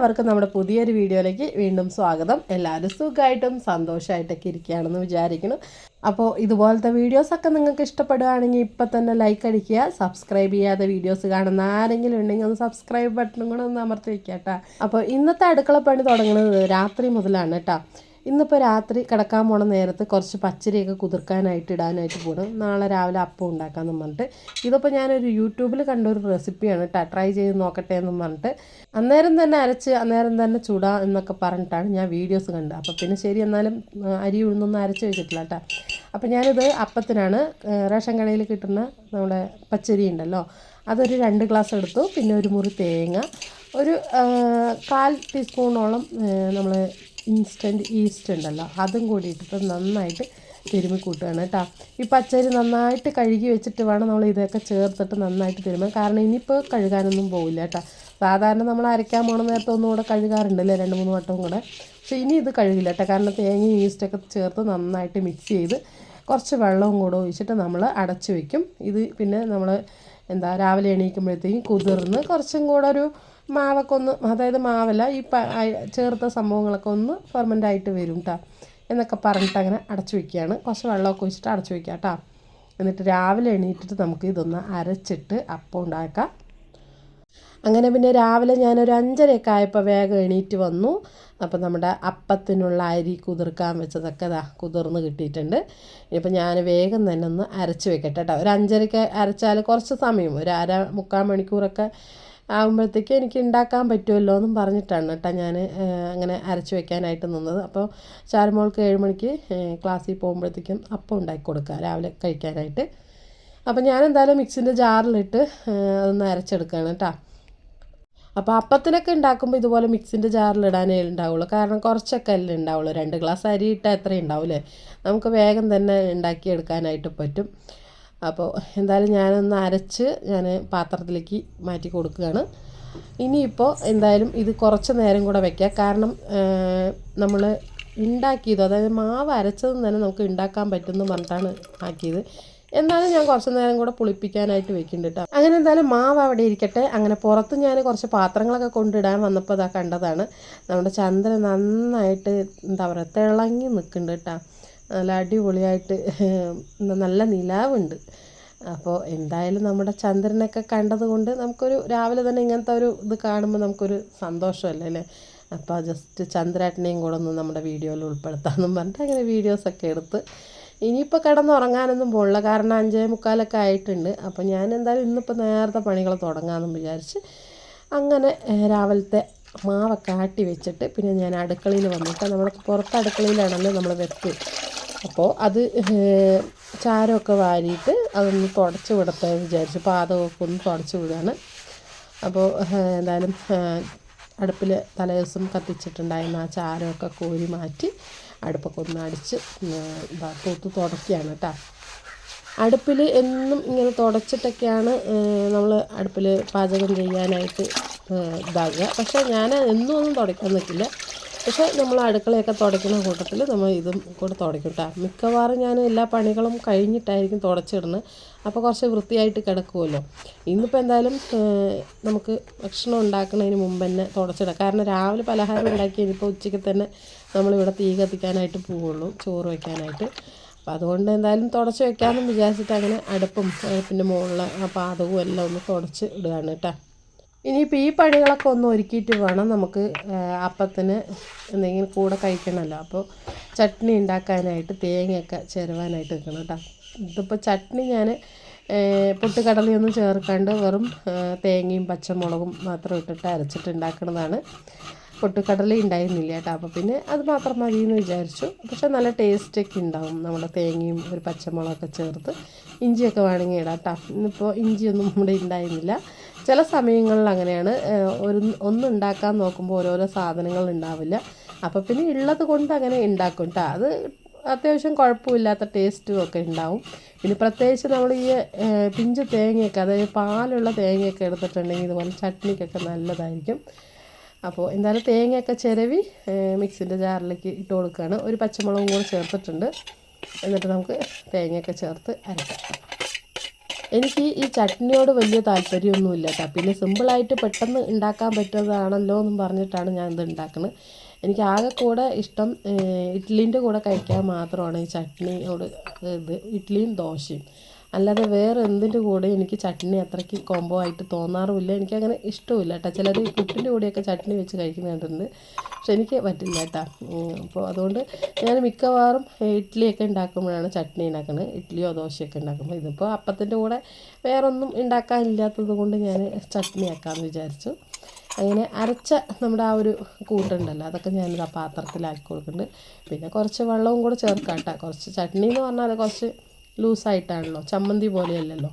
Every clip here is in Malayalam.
എല്ലാവർക്കും നമ്മുടെ പുതിയൊരു വീഡിയോയിലേക്ക് വീണ്ടും സ്വാഗതം. എല്ലാവരും സുഖമായിട്ടും സന്തോഷമായിട്ടൊക്കെ ഇരിക്കുകയാണെന്ന് വിചാരിക്കുന്നു. അപ്പോൾ ഇതുപോലത്തെ വീഡിയോസൊക്കെ നിങ്ങൾക്ക് ഇഷ്ടപ്പെടുകയാണെങ്കിൽ ഇപ്പം തന്നെ ലൈക്ക് അടിക്കുക സബ്സ്ക്രൈബ് ചെയ്യാതെ വീഡിയോസ് കാണുന്ന ആരെങ്കിലും ഉണ്ടെങ്കിൽ ഒന്ന് സബ്സ്ക്രൈബ് ബട്ടണും കൂടെ ഒന്ന് അമർത്തി വയ്ക്കുക കേട്ടോ. അപ്പോൾ ഇന്നത്തെ അടുക്കള പണി തുടങ്ങുന്നത് രാത്രി മുതലാണ് കേട്ടോ. ഇന്നിപ്പോൾ രാത്രി കിടക്കാൻ പോണ നേരത്ത് കുറച്ച് പച്ചരിയൊക്കെ കുതിർക്കാനായിട്ട് ഇടാനായിട്ട് പോകണം നാളെ രാവിലെ അപ്പം ഉണ്ടാക്കാമെന്ന് പറഞ്ഞിട്ട്. ഇതിപ്പോൾ ഞാനൊരു യൂട്യൂബിൽ കണ്ട ഒരു റെസിപ്പിയാണ് കേട്ടോ ട്രൈ ചെയ്ത് നോക്കട്ടെ എന്ന് പറഞ്ഞിട്ട്. അന്നേരം തന്നെ അരച്ച് അന്നേരം തന്നെ ചുടാ എന്നൊക്കെ പറഞ്ഞിട്ടാണ് ഞാൻ വീഡിയോസ് കണ്ടത്. അപ്പോൾ പിന്നെ ശരി എന്നാലും അരി ഉഴുന്നൊന്നും അരച്ച് വെച്ചിട്ടില്ല കേട്ടോ അപ്പോൾ ഞാനിത് അപ്പത്തിനാണ് റേഷൻ കടയിൽ കിട്ടുന്ന നമ്മുടെ പച്ചരി ഉണ്ടല്ലോ അതൊരു രണ്ട് ഗ്ലാസ് എടുത്തു. പിന്നെ ഒരു മുറി തേങ്ങ ഒരു കാൽ ടീസ്പൂണോളം നമ്മൾ ഇൻസ്റ്റന്റ് ഈസ്റ്റ് ഉണ്ടല്ലോ അതും കൂടി ഇട്ടിട്ട് നന്നായിട്ട് തിരുമ്മി കൂട്ടുകയാണ് കേട്ടോ. ഈ പച്ചരി നന്നായിട്ട് കഴുകി വെച്ചിട്ട് വേണം നമ്മൾ ഇതൊക്കെ ചേർത്തിട്ട് നന്നായിട്ട് തിരുമ്മാൻ. കാരണം ഇനിയിപ്പോൾ കഴുകാനൊന്നും പോവില്ല കേട്ടോ. സാധാരണ നമ്മൾ അരയ്ക്കാൻ പോണ നേരത്തെ ഒന്നും കൂടെ കഴുകാറുണ്ടല്ലേ രണ്ട് മൂന്ന് വട്ടവും കൂടെ. പക്ഷേ ഇനി ഇത് കഴുകില്ല കേട്ടോ. കാരണം തേങ്ങയും ഈസ്റ്റൊക്കെ ചേർത്ത് നന്നായിട്ട് മിക്സ് ചെയ്ത് കുറച്ച് വെള്ളവും കൂടെ ഒഴിച്ചിട്ട് നമ്മൾ അടച്ചു വയ്ക്കും ഇത് പിന്നെ നമ്മൾ എന്താ രാവിലെ എണീക്കുമ്പോഴത്തേക്കും കുതിർന്ന് കുറച്ചും കൂടെ ഒരു മാവൊക്കെ ഒന്ന് അതായത് മാവല്ല ഈ ചേർത്ത സംഭവങ്ങളൊക്കെ ഒന്ന് ഫെർമെന്റ് ആയിട്ട് വരും കേട്ടോ എന്നൊക്കെ പറഞ്ഞിട്ട് അങ്ങനെ അടച്ചു വയ്ക്കുകയാണ് കുറച്ച് വെള്ളമൊക്കെ ഒഴിച്ചിട്ട് അടച്ചു വയ്ക്കുക കേട്ടോ എന്നിട്ട് രാവിലെ എണീറ്റിട്ട് നമുക്ക് ഇതൊന്ന് അരച്ചിട്ട് അപ്പം ഉണ്ടാക്കാം. അങ്ങനെ പിന്നെ രാവിലെ ഞാനൊരു അഞ്ചരയൊക്കെ ആയപ്പോൾ വേഗം എണീറ്റ് വന്നു. അപ്പോൾ നമ്മുടെ അപ്പത്തിനുള്ള അരി കുതിർക്കാൻ വെച്ചതൊക്കെ ഇതാ കുതിർന്ന് കിട്ടിയിട്ടുണ്ട്. ഇനിയിപ്പോൾ ഞാൻ വേഗം തന്നെ ഒന്ന് അരച്ച് വെക്കട്ടെ കേട്ടോ ഒരു അഞ്ചരയ്ക്ക് അരച്ചാൽ കുറച്ച് സമയം ഒരു അര മുക്കാൽ മണിക്കൂറൊക്കെ ആകുമ്പോഴത്തേക്ക് എനിക്ക് ഉണ്ടാക്കാൻ പറ്റുമല്ലോ എന്നും പറഞ്ഞിട്ടാണ് കേട്ടോ ഞാൻ അങ്ങനെ അരച്ച് വെക്കാനായിട്ട് നിന്നത്. അപ്പോൾ ചാരമോൾക്ക് ഏഴ് മണിക്ക് ക്ലാസ്സിൽ പോകുമ്പോഴത്തേക്കും അപ്പം ഉണ്ടാക്കി കൊടുക്കുക രാവിലെ കഴിക്കാനായിട്ട്. അപ്പോൾ ഞാൻ എന്തായാലും മിക്സിന്റെ ജാറിലിട്ട് അതൊന്ന് അരച്ചെടുക്കുകയാണ് കേട്ടോ. അപ്പോൾ അപ്പത്തിനൊക്കെ ഉണ്ടാക്കുമ്പോൾ ഇതുപോലെ മിക്സിന്റെ ജാറിലിടാനേ ഉണ്ടാവുള്ളൂ. കാരണം കുറച്ചൊക്കെ അല്ലേ ഉണ്ടാവുള്ളൂ. രണ്ട് ഗ്ലാസ് അരി ഇട്ടാൽ എത്ര ഉണ്ടാവില്ലേ? നമുക്ക് വേഗം തന്നെ ഉണ്ടാക്കിയെടുക്കാനായിട്ട് പറ്റും. അപ്പോൾ എന്തായാലും ഞാനൊന്ന് അരച്ച് ഞാൻ പാത്രത്തിലേക്ക് മാറ്റി കൊടുക്കുകയാണ്. ഇനിയിപ്പോൾ എന്തായാലും ഇത് കുറച്ച് നേരം കൂടെ വയ്ക്കുക കാരണം നമ്മൾ ഉണ്ടാക്കിയത് അതായത് മാവ് അരച്ചത് തന്നെ നമുക്ക് ഉണ്ടാക്കാൻ പറ്റുമെന്ന് പറഞ്ഞിട്ടാണ് ആക്കിയത്. എന്നാലും ഞാൻ കുറച്ച് നേരം കൂടെ പുളിപ്പിക്കാനായിട്ട് വെക്കുന്നുണ്ട് കേട്ടോ. അങ്ങനെ എന്തായാലും മാവ് അവിടെ ഇരിക്കട്ടെ. അങ്ങനെ പുറത്ത് ഞാൻ കുറച്ച് പാത്രങ്ങളൊക്കെ കൊണ്ടിടാൻ വന്നപ്പോൾ അതാ കണ്ടതാണ്. നമ്മുടെ ചന്ദ്രൻ നന്നായിട്ട് എന്താ പറയുക തിളങ്ങി നിൽക്കുന്നുണ്ട് കേട്ടോ. നല്ല അടിപൊളിയായിട്ട് നല്ല നിലാവുണ്ട്. അപ്പോൾ എന്തായാലും നമ്മുടെ ചന്ദ്രനൊക്കെ കണ്ടതുകൊണ്ട് നമുക്കൊരു രാവിലെ തന്നെ ഇങ്ങനത്തെ ഒരു ഇത് കാണുമ്പോൾ നമുക്കൊരു സന്തോഷമല്ലേ അല്ലേ? അപ്പോൾ ജസ്റ്റ് ചന്ദ്രേട്ടനെയും കൂടെ ഒന്ന് നമ്മുടെ വീഡിയോയിൽ ഉൾപ്പെടുത്താമെന്നും പറഞ്ഞിട്ട് അങ്ങനെ വീഡിയോസൊക്കെ എടുത്ത് ഇനിയിപ്പോൾ കിടന്നുറങ്ങാനൊന്നും പോകില്ല കാരണം അഞ്ചേ മുക്കാലൊക്കെ ആയിട്ടുണ്ട്. അപ്പോൾ ഞാൻ എന്തായാലും ഇന്നിപ്പോൾ നേരത്തെ പണികൾ തുടങ്ങാമെന്നും വിചാരിച്ച് അങ്ങനെ രാവിലത്തെ മാവൊക്കെ ആട്ടി വെച്ചിട്ട് പിന്നെ ഞാൻ അടുക്കളയിൽ വന്നിട്ട് നമ്മൾ പുറത്ത് അടുക്കളയിലാണല്ലോ നമ്മൾ വെക്ക് അപ്പോൾ അത് ചാരമൊക്കെ വാരിയിട്ട് അതൊന്ന് തുടച്ച് എന്ന് വിചാരിച്ചു. പാദമൊക്കെ ഒന്ന് തുടച്ച് വിടുകയാണ് അപ്പോൾ എന്തായാലും അടുപ്പിൽ തലേദിവസം കത്തിച്ചിട്ടുണ്ടായിരുന്ന ആ ചാരമൊക്കെ കോരി മാറ്റി അടുപ്പൊക്കെ ഒന്ന് അടിച്ച് തൂത്ത് തുടക്കുകയാണ് കേട്ടോ. അടുപ്പിൽ എന്നും ഇങ്ങനെ തുടച്ചിട്ടൊക്കെയാണ് നമ്മൾ അടുപ്പിൽ പാചകം ചെയ്യാനായിട്ട് ഇതാകുക പക്ഷേ ഞാൻ എന്നും ഒന്നും തുടയ്ക്കാൻ നിൽക്കില്ല. പക്ഷേ നമ്മൾ അടുക്കളയൊക്കെ തുടയ്ക്കുന്ന കൂട്ടത്തിൽ നമ്മൾ ഇതും കൂടെ തുടയ്ക്കും കേട്ടോ മിക്കവാറും ഞാൻ എല്ലാ പണികളും കഴിഞ്ഞിട്ടായിരിക്കും തുടച്ചിടുന്നത്. അപ്പോൾ കുറച്ച് വൃത്തിയായിട്ട് കിടക്കുമല്ലോ. ഇന്നിപ്പോൾ എന്തായാലും നമുക്ക് ഭക്ഷണം ഉണ്ടാക്കുന്നതിന് മുമ്പ് തന്നെ തുടച്ചിടാം. കാരണം രാവിലെ പലഹാരം ഉണ്ടാക്കി ഇനിയിപ്പോൾ ഉച്ചയ്ക്ക് തന്നെ നമ്മളിവിടെ തീ കത്തിക്കാനായിട്ട് പോവുള്ളൂ ചോറ് വയ്ക്കാനായിട്ട് അപ്പോൾ അതുകൊണ്ട് എന്തായാലും തുടച്ച് വയ്ക്കാമെന്ന് വിചാരിച്ചിട്ട് അങ്ങനെ അടുപ്പും അടുപ്പിന്റെ മുകളിൽ ആ പാദവും എല്ലാം ഒന്ന് തുടച്ച് ഇടുകയാണ് കേട്ടോ. ഇനിയിപ്പോൾ ഈ പണികളൊക്കെ ഒന്ന് ഒരുക്കിയിട്ട് വേണം നമുക്ക് അപ്പത്തിന് എന്തെങ്കിലും കൂടെ കഴിക്കണമല്ലോ അപ്പോൾ ചട്നി ഉണ്ടാക്കാനായിട്ട് തേങ്ങയൊക്കെ ചേരുവാനായിട്ട് വെക്കണം കേട്ടോ. ഇതിപ്പോൾ ചട്നി ഞാൻ പൊട്ടുകടലയൊന്നും ചേർക്കാണ്ട് വെറും തേങ്ങയും പച്ചമുളകും മാത്രം ഇട്ടിട്ട് അരച്ചിട്ട് ഉണ്ടാക്കുന്നതാണ് പൊട്ടുകടല ഉണ്ടായിരുന്നില്ല കേട്ടോ. അപ്പോൾ പിന്നെ അത് മാത്രം മതി എന്ന് വിചാരിച്ചു. പക്ഷെ നല്ല ടേസ്റ്റൊക്കെ ഉണ്ടാവും നമ്മുടെ തേങ്ങയും ഒരു പച്ചമുളകൊക്കെ ചേർത്ത് ഇഞ്ചിയൊക്കെ വേണമെങ്കിൽ ഇടാം കേട്ടോ. ഇന്നിപ്പോൾ ഇഞ്ചിയൊന്നും ഇവിടെ ഉണ്ടായിരുന്നില്ല. ചില സമയങ്ങളിൽ അങ്ങനെയാണ് ഒരു ഒന്നുണ്ടാക്കാൻ നോക്കുമ്പോൾ ഓരോരോ സാധനങ്ങൾ ഉണ്ടാവില്ല. അപ്പോൾ പിന്നെ ഉള്ളത് കൊണ്ട് അങ്ങനെ ഉണ്ടാക്കും കേട്ടോ അത് അത്യാവശ്യം കുഴപ്പമില്ലാത്ത ടേസ്റ്റും ഒക്കെ ഉണ്ടാവും. പിന്നെ പ്രത്യേകിച്ച് നമ്മൾ ഈ പിഞ്ച് തേങ്ങയൊക്കെ അതായത് പാലുള്ള തേങ്ങയൊക്കെ എടുത്തിട്ടുണ്ടെങ്കിൽ ഇതുപോലെ ചട്നിക്കൊക്കെ നല്ലതായിരിക്കും. അപ്പോൾ എന്തായാലും തേങ്ങയൊക്കെ ചിരവി മിക്സിന്റെ ജാറിലേക്ക് ഇട്ട് കൊടുക്കുകയാണ്. ഒരു പച്ചമുളകും കൂടെ ചേർത്തിട്ടുണ്ട്. എന്നിട്ട് നമുക്ക് തേങ്ങയൊക്കെ ചേർത്ത് അരക്കാം. എനിക്ക് ഈ ചട്നിയോട് വലിയ താല്പര്യമൊന്നുമില്ല കേട്ടോ. പിന്നെ സിമ്പിളായിട്ട് പെട്ടെന്ന് ഉണ്ടാക്കാൻ പറ്റുന്നതാണല്ലോ എന്നും പറഞ്ഞിട്ടാണ് ഞാൻ ഇത് ഉണ്ടാക്കുന്നത്. എനിക്ക് ആകെ കൂടെ ഇഷ്ടം ഇഡ്ഡലീന്റെ കൂടെ കഴിക്കാൻ മാത്രമാണ് ഈ ചട്നിയോട് ഇത് ഇഡ്ഡലിയും ദോശയും. അല്ലാതെ വേറെ എന്തിന്റെ കൂടെ എനിക്ക് ചട്നി അത്രയ്ക്ക് കോംബോ ആയിട്ട് തോന്നാറുമില്ല. എനിക്കങ്ങനെ ഇഷ്ടമില്ല കേട്ടോ. ചിലർ പുട്ടിന്റെ കൂടെയൊക്കെ ചട്നി വെച്ച് കഴിക്കുന്ന കണ്ടിട്ടുണ്ട് പക്ഷെ എനിക്ക് പറ്റില്ല കേട്ടോ. അപ്പോൾ അതുകൊണ്ട് ഞാൻ മിക്കവാറും ഇഡ്ഡലിയൊക്കെ ഉണ്ടാക്കുമ്പോഴാണ് ചട്നി ഉണ്ടാക്കുന്നത് ഇഡ്ഡലിയോ ദോശയൊക്കെ ഉണ്ടാക്കുമ്പോൾ. ഇതിപ്പോൾ അപ്പത്തിന്റെ കൂടെ വേറൊന്നും ഉണ്ടാക്കാനില്ലാത്തത് കൊണ്ട് ഞാൻ ചട്നി ആക്കാമെന്ന് വിചാരിച്ചു. അങ്ങനെ അരച്ച നമ്മുടെ ആ ഒരു കൂട്ടുണ്ടല്ലോ അതൊക്കെ ഞാനിത് ആ പാത്രത്തിലാക്കി കൊടുക്കുന്നുണ്ട്. പിന്നെ കുറച്ച് വെള്ളവും കൂടെ ചേർക്കാം കേട്ടോ. കുറച്ച് ചട്നി എന്ന് പറഞ്ഞാൽ കുറച്ച് ലൂസായിട്ടാണല്ലോ. ചമ്മന്തി പോലെയല്ലല്ലോ.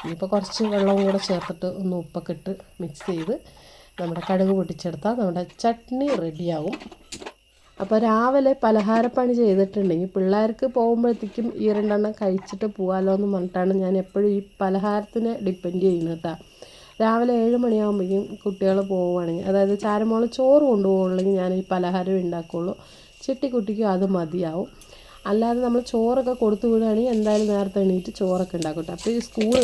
ഇനിയിപ്പോൾ കുറച്ച് വെള്ളവും കൂടെ ചേർത്തിട്ട് ഒന്ന് ഉപ്പൊക്കെ ഇട്ട് മിക്സ് ചെയ്ത് നമ്മുടെ കടുക് പൊട്ടിച്ചെടുത്താൽ നമ്മുടെ ചട്നി റെഡിയാവും. അപ്പോൾ രാവിലെ പലഹാരപ്പണി ചെയ്തിട്ടുണ്ടെങ്കിൽ പിള്ളേർക്ക് പോകുമ്പോഴത്തേക്കും ഈ രണ്ടെണ്ണം കഴിച്ചിട്ട് പോകാമല്ലോ എന്ന് പറഞ്ഞിട്ടാണ് ഞാൻ എപ്പോഴും ഈ പലഹാരത്തിനെ ഡിപ്പെൻഡ് ചെയ്യുന്നത് കേട്ടോ. രാവിലെ ഏഴ് മണിയാകുമ്പോഴേക്കും കുട്ടികൾ പോവുകയാണെങ്കിൽ അതായത് ചാരമോൾ ചോറ് കൊണ്ടുപോകുകയാണെങ്കിൽ ഞാൻ ഈ പലഹാരം ഉണ്ടാക്കുകയുള്ളൂ ചിട്ടിക്കുട്ടിക്കും അത് മതിയാവും. അല്ലാതെ നമ്മൾ ചോറൊക്കെ കൊടുത്തു വിടുകയാണെങ്കിൽ എന്തായാലും നേരത്തെ എണീറ്റ് ചോറൊക്കെ ഉണ്ടാക്കട്ടെ. അപ്പോൾ ഈ സ്കൂൾ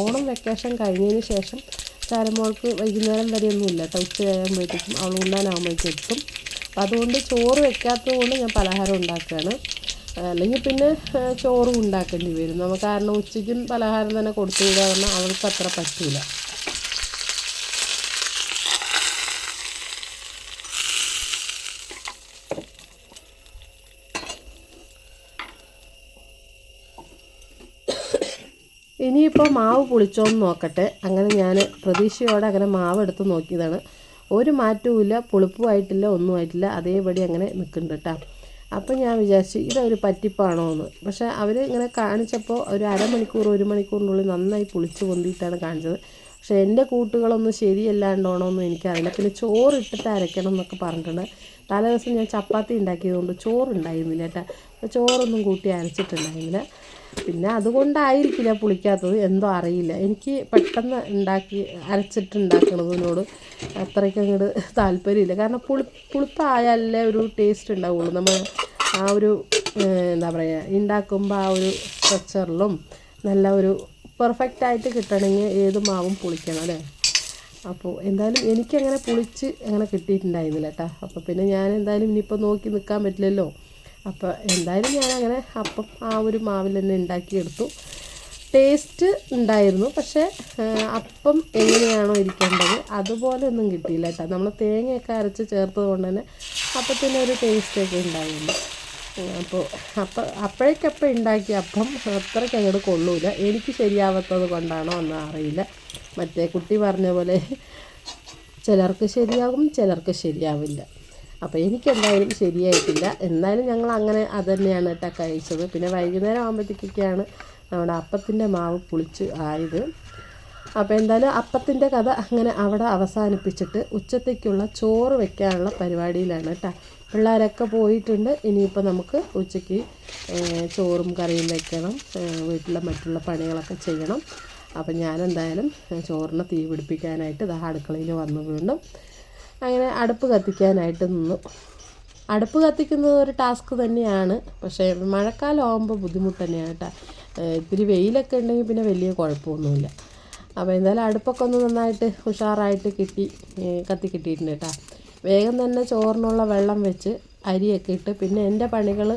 ഓണം വെക്കേഷൻ കഴിഞ്ഞതിന് ശേഷം ചാരമോൾക്ക് വൈകുന്നേരം വരെയൊന്നും ഇല്ല കേട്ടോ. ഉച്ച കഴിയുമ്പോഴത്തേക്കും അവൾ ഉണ്ണാനാകുമ്പോഴേക്കും എത്തും. അതുകൊണ്ട് ചോറ് വെക്കാത്തത് കൊണ്ട് ഞാൻ പലഹാരം ഉണ്ടാക്കുകയാണ്. അല്ലെങ്കിൽ പിന്നെ ചോറും ഉണ്ടാക്കേണ്ടി വരും. നമുക്ക് കാരണം ഉച്ചയ്ക്കും പലഹാരം തന്നെ കൊടുത്തു വിടുക പറഞ്ഞാൽ അവൾക്ക് അത്ര പറ്റില്ല ഇനിയിപ്പോൾ മാവ് പുളിച്ചോന്ന് നോക്കട്ടെ. അങ്ങനെ ഞാൻ പ്രതീക്ഷയോടെ അങ്ങനെ മാവ് എടുത്ത് നോക്കിയതാണ്. ഒരു മാറ്റവുമില്ല പുളിപ്പുമായിട്ടില്ല ഒന്നുമായിട്ടില്ല. അതേപടി അങ്ങനെ നിൽക്കുന്നുണ്ട് കേട്ടോ അപ്പം ഞാൻ വിചാരിച്ചു ഇതൊരു പറ്റിപ്പാണോ എന്ന് പക്ഷേ അവർ ഇങ്ങനെ കാണിച്ചപ്പോൾ ഒരു അരമണിക്കൂർ ഒരു മണിക്കൂറിനുള്ളിൽ നന്നായി പുളിച്ച് പൊന്തിയിട്ടാണ് കാണിച്ചത്. പക്ഷേ എന്റെ കൂട്ടുകളൊന്നും ശരിയല്ലാണ്ടോണോ എന്ന് എനിക്കറിയില്ല. പിന്നെ ചോറ് ഇട്ടിട്ട് അരയ്ക്കണം എന്നൊക്കെ പറഞ്ഞിട്ടുണ്ട്. തലേ ദിവസം ഞാൻ ചപ്പാത്തി ഉണ്ടാക്കിയതുകൊണ്ട് ചോറുണ്ടായിരുന്നില്ല കേട്ടോ അപ്പോൾ ചോറൊന്നും കൂട്ടി അരച്ചിട്ടുണ്ടായിരുന്നില്ല. പിന്നെ അതുകൊണ്ടായിരിക്കില്ല പുളിക്കാത്തത് എന്തോ അറിയില്ല. എനിക്ക് പെട്ടെന്ന് ഉണ്ടാക്കി അരച്ചിട്ടുണ്ടാക്കണതിനോട് അത്രയ്ക്ക് അങ്ങോട്ട് താല്പര്യമില്ല. കാരണം പുളി പുളിപ്പായാലേ ഒരു ടേസ്റ്റ് ഉണ്ടാവുള്ളൂ. നമ്മൾ ആ ഒരു എന്താ പറയുക ഉണ്ടാക്കുമ്പോൾ ആ ഒരു സ്ട്രക്ചറിലും നല്ല ഒരു പെർഫെക്റ്റ് ആയിട്ട് കിട്ടണമെങ്കിൽ ഏത് മാവും പുളിക്കണം അല്ലേ? അപ്പോൾ എന്തായാലും എനിക്കങ്ങനെ പുളിച്ച് അങ്ങനെ കിട്ടിയിട്ടുണ്ടായിരുന്നില്ല കേട്ടോ അപ്പോൾ പിന്നെ ഞാൻ എന്തായാലും ഇനിയിപ്പോൾ നോക്കി നിൽക്കാൻ പറ്റില്ലല്ലോ. അപ്പോൾ എന്തായാലും ഞാൻ അങ്ങനെ അപ്പം ആ ഒരു മാവിൽ തന്നെ ഉണ്ടാക്കിയെടുത്തു. ടേസ്റ്റ് ഉണ്ടായിരുന്നു. പക്ഷേ അപ്പം എങ്ങനെയാണോ ഇരിക്കേണ്ടത് അതുപോലെ ഒന്നും കിട്ടിയില്ല കേട്ടോ. നമ്മൾ തേങ്ങയൊക്കെ അരച്ച് ചേർത്തത് കൊണ്ട് തന്നെ അപ്പത്തിന്റെ ഒരു ടേസ്റ്റൊക്കെ ഉണ്ടായിരുന്നു അപ്പോൾ അപ്പം അപ്പോഴേക്കപ്പം ഉണ്ടാക്കിയ അപ്പം അത്രയ്ക്ക് അങ്ങോട്ട് കൊള്ളൂല. എനിക്ക് ശരിയാവാത്തത് കൊണ്ടാണോ എന്ന് അറിയില്ല. മറ്റേ കുട്ടി പറഞ്ഞ പോലെ ചിലർക്ക് ശരിയാകും ചിലർക്ക് ശരിയാവില്ല. അപ്പോൾ എനിക്കെന്തായാലും ശരിയായിട്ടില്ല. എന്നാലും ഞങ്ങൾ അങ്ങനെ അത് തന്നെയാണ് കേട്ടോ കഴിച്ചത്. പിന്നെ വൈകുന്നേരം ആകുമ്പോഴത്തേക്കൊക്കെയാണ് നമ്മുടെ അപ്പത്തിന്റെ മാവ് പുളിച്ച് ആയത്. അപ്പോൾ എന്തായാലും അപ്പത്തിന്റെ കഥ അങ്ങനെ അവിടെ അവസാനിപ്പിച്ചിട്ട് ഉച്ചത്തേക്കുള്ള ചോറ് വെക്കാനുള്ള പരിപാടിയിലാണ് കേട്ടോ പിള്ളേരൊക്കെ പോയിട്ടുണ്ട്. ഇനിയിപ്പോൾ നമുക്ക് ഉച്ചയ്ക്ക് ചോറും കറിയും വെക്കണം. വീട്ടിലെ മറ്റുള്ള പണികളൊക്കെ ചെയ്യണം. അപ്പം ഞാനെന്തായാലും ചോറിന് തീ പിടിപ്പിക്കാനായിട്ട് ഇതാ അടുക്കളയിൽ വന്നു വീണ്ടും അങ്ങനെ അടുപ്പ് കത്തിക്കാനായിട്ട് നിന്നു. അടുപ്പ് കത്തിക്കുന്നത് ഒരു ടാസ്ക് തന്നെയാണ്. പക്ഷേ മഴക്കാലം ആകുമ്പോൾ ബുദ്ധിമുട്ട് തന്നെയാണ് കേട്ടോ. ഇത്തിരി വെയിലൊക്കെ ഉണ്ടെങ്കിൽ പിന്നെ വലിയ കുഴപ്പമൊന്നുമില്ല. അപ്പോൾ എന്തായാലും അടുപ്പൊക്കെ ഒന്ന് നന്നായിട്ട് ഉഷാറായിട്ട് കിട്ടി കത്തി കിട്ടിയിട്ടുണ്ട് കേട്ടോ. വേഗം തന്നെ ചോറിനുള്ള വെള്ളം വെച്ച് അരിയൊക്കെ ഇട്ട് പിന്നെ എന്റെ പണികൾ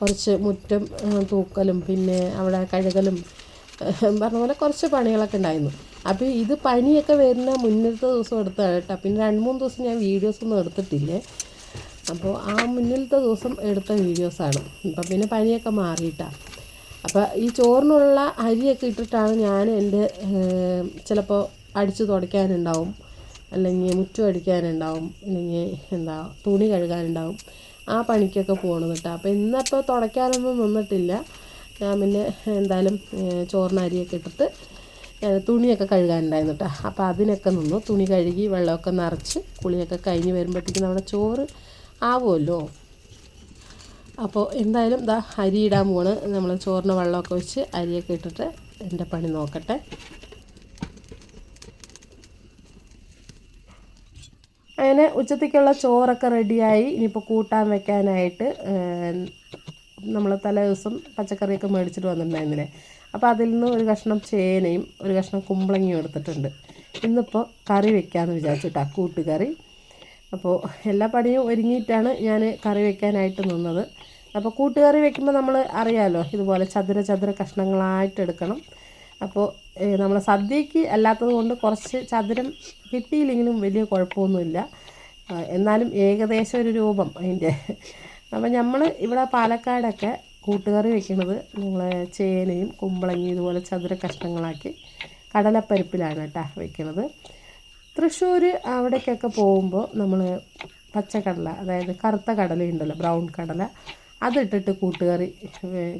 കുറച്ച് മുറ്റം തൂക്കലും പിന്നെ അവിടെ കഴുകലും പറഞ്ഞ പോലെ കുറച്ച് പണികളൊക്കെ ഉണ്ടായിരുന്നു. അപ്പോൾ ഇത് പനിയൊക്കെ വരുന്ന മുന്നത്തെ ദിവസം എടുത്താണ് കേട്ടോ. പിന്നെ രണ്ട് മൂന്ന് ദിവസം ഞാൻ വീഡിയോസൊന്നും എടുത്തിട്ടില്ലേ? അപ്പോൾ ആ മുന്നിലത്തെ ദിവസം എടുത്ത വീഡിയോസാണ് അപ്പം പിന്നെ പനിയൊക്കെ മാറിയിട്ടാണ് അപ്പോൾ ഈ ചോറിനുള്ള അരിയൊക്കെ ഇട്ടിട്ടാണ് ഞാൻ എന്റെ ചിലപ്പോൾ അടിച്ചു തുടയ്ക്കാനുണ്ടാവും. അല്ലെങ്കിൽ മുറ്റം അടിക്കാനുണ്ടാവും. അല്ലെങ്കിൽ എന്താ തുണി കഴുകാനുണ്ടാവും. ആ പണിക്കൊക്കെ പോകണം കേട്ടോ. അപ്പോൾ ഇന്നപ്പോൾ തുടയ്ക്കാനൊന്നും നിന്നിട്ടില്ല. ഞാൻ പിന്നെ എന്തായാലും ചോറിന് അരിയൊക്കെ ഇട്ടിട്ട് തുണിയൊക്കെ കഴുകാനുണ്ടായിരുന്നു കേട്ടോ അപ്പോൾ അതിനൊക്കെ നിന്നു. തുണി കഴുകി വെള്ളമൊക്കെ നിറച്ച് കുളിയൊക്കെ കഴിഞ്ഞ് വരുമ്പോഴത്തേക്കും നമ്മുടെ ചോറ് ആവുമല്ലോ. അപ്പോൾ എന്തായാലും ഇതാ അരി ഇടാൻ പോണ് നമ്മൾ ചോറിന് വെള്ളമൊക്കെ വെച്ച് അരിയൊക്കെ ഇട്ടിട്ട് എന്റെ പണി നോക്കട്ടെ. അങ്ങനെ ഉച്ചത്തേക്കുള്ള ചോറൊക്കെ റെഡിയായി. ഇനിയിപ്പോൾ കൂട്ടാൻ വെക്കാനായിട്ട് നമ്മൾ തലേ ദിവസം പച്ചക്കറിയൊക്കെ മേടിച്ചിട്ട് വന്നിട്ടുണ്ടായിരുന്നില്ലേ? അപ്പോൾ അതിൽ നിന്ന് ഒരു കഷ്ണം ചേനയും ഒരു കഷ്ണം കുമ്പളങ്ങയും എടുത്തിട്ടുണ്ട്. ഇന്നിപ്പോൾ കറി വെക്കാമെന്ന് വിചാരിച്ചിട്ടാ കൂട്ടുകറി. അപ്പോൾ എല്ലാ പണിയും ഒരുങ്ങിയിട്ടാണ് ഞാൻ കറി വെക്കാനായിട്ട് നിന്നത്. അപ്പോൾ കൂട്ടുകറി വെക്കുമ്പോൾ നമ്മൾ അറിയാമല്ലോ ഇതുപോലെ ചതുര ചതുര കഷ്ണങ്ങളായിട്ട് എടുക്കണം. അപ്പോൾ നമ്മൾ സദ്യക്ക് അല്ലാത്തത് കൊണ്ട് കുറച്ച് ചതുരം കിട്ടിയില്ലെങ്കിലും വലിയ കുഴപ്പമൊന്നുമില്ല. എന്നാലും ഏകദേശം ഒരു രൂപം അതിന്റെ. അപ്പോൾ നമ്മൾ ഇവിടെ പാലക്കാടൊക്കെ കൂട്ടുകറി വെക്കുന്നത് നമ്മളെ ചേനയും കുമ്പളങ്ങയും ഇതുപോലെ ചതുര കഷ്ണങ്ങളാക്കി കടലപ്പരിപ്പിലാണ് കേട്ടോ വെക്കുന്നത്. തൃശ്ശൂർ അവിടേക്കൊക്കെ പോകുമ്പോൾ നമ്മൾ പച്ചക്കടല അതായത് കറുത്ത കടലയുണ്ടല്ലോ ബ്രൗൺ കടല അതിട്ടിട്ട് കൂട്ടുകറി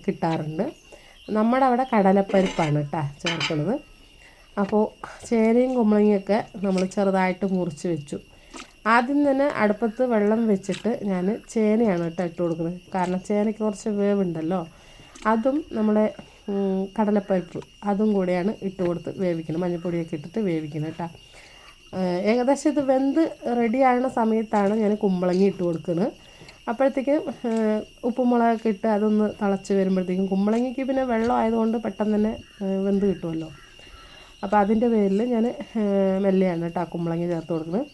കിട്ടാറുണ്ട്. നമ്മുടെ അവിടെ കടലപ്പരിപ്പാണ് കേട്ടോ ചേർക്കുന്നത്. അപ്പോൾ ചേനയും കുമ്പളങ്ങയൊക്കെ നമ്മൾ ചെറുതായിട്ട് മുറിച്ച് വെച്ചു. ആദ്യം തന്നെ അടുപ്പത്ത് വെള്ളം വെച്ചിട്ട് ഞാൻ ചേനയാണ് കേട്ടോ ഇട്ട് കൊടുക്കുന്നത്. കാരണം ചേനയ്ക്ക് കുറച്ച് വേവുണ്ടല്ലോ. അതും നമ്മുടെ കടലപ്പരിപ്പ് അതും കൂടെയാണ് ഇട്ട് കൊടുത്ത് വേവിക്കുന്നത് മഞ്ഞൾപ്പൊടിയൊക്കെ ഇട്ടിട്ട് വേവിക്കുന്നത് കേട്ടോ. ഏകദേശം ഇത് വെന്ത് റെഡിയാകുന്ന സമയത്താണ് ഞാൻ കുമ്പളങ്ങി ഇട്ട് കൊടുക്കുന്നത്. അപ്പോഴത്തേക്കും ഉപ്പുമുളകൊക്കെ ഉപ്പും മുളകൊക്കെ ഇട്ട് അതൊന്ന് തിളച്ച് വരുമ്പോഴത്തേക്കും കുമ്പളങ്ങിക്ക് പിന്നെ വെള്ളം ആയതുകൊണ്ട് പെട്ടെന്ന് തന്നെ വെന്ത് കിട്ടുമല്ലോ. അപ്പോൾ അതിന്റെ പേരിൽ ഞാൻ മെല്ലെയാണ് കേട്ടോ കുമ്പളങ്ങി ചേർത്ത് കൊടുക്കുന്നത്.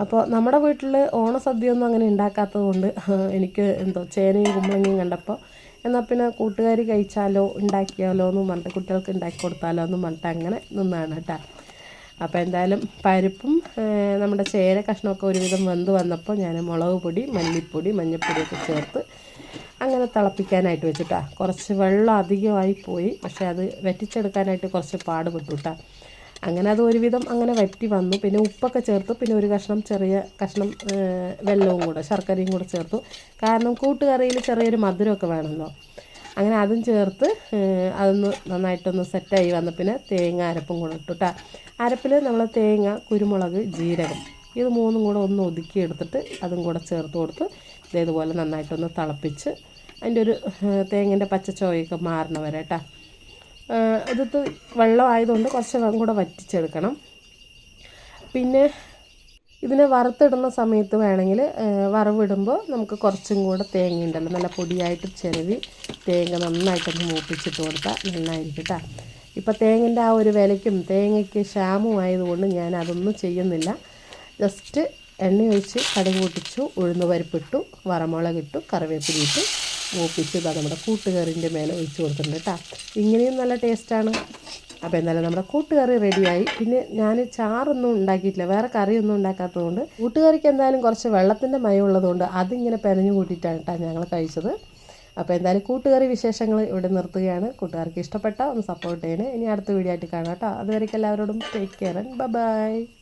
അപ്പോൾ നമ്മുടെ വീട്ടിൽ ഓണസദ്യയൊന്നും അങ്ങനെ ഉണ്ടാക്കാത്തത് കൊണ്ട് എനിക്ക് എന്തോ ചേനയും കുമ്പളങ്ങയും കണ്ടപ്പോൾ എന്നാൽ പിന്നെ കൂട്ടുകാരി കഴിച്ചാലോ ഉണ്ടാക്കിയാലോ എന്നും പറഞ്ഞിട്ട് കുട്ടികൾക്ക് ഉണ്ടാക്കി കൊടുത്താലോ എന്നും പറഞ്ഞിട്ട് അങ്ങനെ നിന്നാണ് കേട്ടോ അപ്പോൾ എന്തായാലും പരിപ്പും നമ്മുടെ ചേര കഷ്ണമൊക്കെ ഒരുവിധം വെന്ത് വന്നപ്പോൾ ഞാൻ മുളക് പൊടി മല്ലിപ്പൊടി മഞ്ഞൾപ്പൊടിയൊക്കെ ചേർത്ത് അങ്ങനെ തിളപ്പിക്കാനായിട്ട് വെച്ചിട്ടാ കുറച്ച് വെള്ളം അധികമായി പോയി പക്ഷേ അത് വെറ്റിച്ചെടുക്കാനായിട്ട് കുറച്ച് പാടുപെട്ടു കേട്ടോ അങ്ങനെ അത് ഒരുവിധം അങ്ങനെ വറ്റി വന്നു. പിന്നെ ഉപ്പൊക്കെ ചേർത്തു. പിന്നെ ഒരു കഷ്ണം ചെറിയ കഷ്ണം വെള്ളവും കൂടെ ശർക്കരയും കൂടെ ചേർത്തു. കാരണം കൂട്ടുകറിയിൽ ചെറിയൊരു മധുരമൊക്കെ വേണമല്ലോ. അങ്ങനെ അതും ചേർത്ത് അതൊന്ന് നന്നായിട്ടൊന്ന് സെറ്റായി വന്ന. പിന്നെ തേങ്ങ അരപ്പും കൂടെ ഇട്ടു കേട്ടോ അരപ്പിൽ നമ്മൾ തേങ്ങ കുരുമുളക് ജീരകം ഇത് മൂന്നും കൂടെ ഒന്ന് ഒതുക്കി എടുത്തിട്ട് അതും കൂടെ ചേർത്ത് കൊടുത്ത് ഇതേതുപോലെ നന്നായിട്ടൊന്ന് തിളപ്പിച്ച് അതിന്റെ ഒരു തേങ്ങേന്റെ പച്ചച്ചോയൊക്കെ മാറണവരെ മാറണ വരെ കേട്ടോ ഇതിട്ട് വെള്ളം ആയതുകൊണ്ട് കുറച്ച് കൂടെ വറ്റിച്ചെടുക്കണം. പിന്നെ ഇതിനെ വറുത്തിടുന്ന സമയത്ത് വേണമെങ്കിൽ വറവിടുമ്പോൾ നമുക്ക് കുറച്ചും കൂടെ തേങ്ങ ഉണ്ടല്ലോ നല്ല പൊടിയായിട്ട് ചിരവി തേങ്ങ നന്നായിട്ടൊന്ന് മൂപ്പിച്ചിട്ട് കൊടുത്താൽ നന്നായിരിക്കും കേട്ടോ ഇപ്പോൾ തേങ്ങന്റെ ആ ഒരു വിലയ്ക്കും തേങ്ങയ്ക്ക് ക്ഷാമം ആയതുകൊണ്ട് ഞാൻ അതൊന്നും ചെയ്യുന്നില്ല. ജസ്റ്റ് എണ്ണ ഒഴിച്ച് കടുക് ഉഴുന്ന് പരിപ്പിട്ടു വറമുളകിട്ടു കറിവേപ്പില ഇട്ടു മൂപ്പിച്ച് ഇതാ നമ്മുടെ കൂട്ടുകറിന്റെ മേലെ ഒഴിച്ച് കൊടുത്തിട്ടുണ്ട് കേട്ടോ. ഇങ്ങനെയും നല്ല ടേസ്റ്റാണ്. അപ്പോൾ എന്തായാലും നമ്മുടെ കൂട്ടുകറി റെഡിയായി. പിന്നെ ഞാൻ ചാറൊന്നും ഉണ്ടാക്കിയിട്ടില്ല. വേറെ കറിയൊന്നും ഉണ്ടാക്കാത്തതുകൊണ്ട് കൂട്ടുകറിക്ക് എന്തായാലും കുറച്ച് വെള്ളത്തിന്റെ മയം ഉള്ളതുകൊണ്ട് അതിങ്ങനെ പെനഞ്ഞു കൂട്ടിയിട്ടാണ് കേട്ടോ ഞങ്ങൾ കഴിച്ചത്. അപ്പോൾ എന്തായാലും കൂട്ടുകറി വിശേഷങ്ങൾ ഇവിടെ നിർത്തുകയാണ്. കൂട്ടുകാർക്ക് ഇഷ്ടപ്പെട്ട ഒന്ന് സപ്പോർട്ട് ചെയ്യണേ. ഇനി അടുത്ത വീഡിയോ ആയിട്ട് കാണാം കേട്ടോ. അതുവരേക്കും എല്ലാവരോടും ടേക്ക് കെയർ ആൻഡ് ബൈ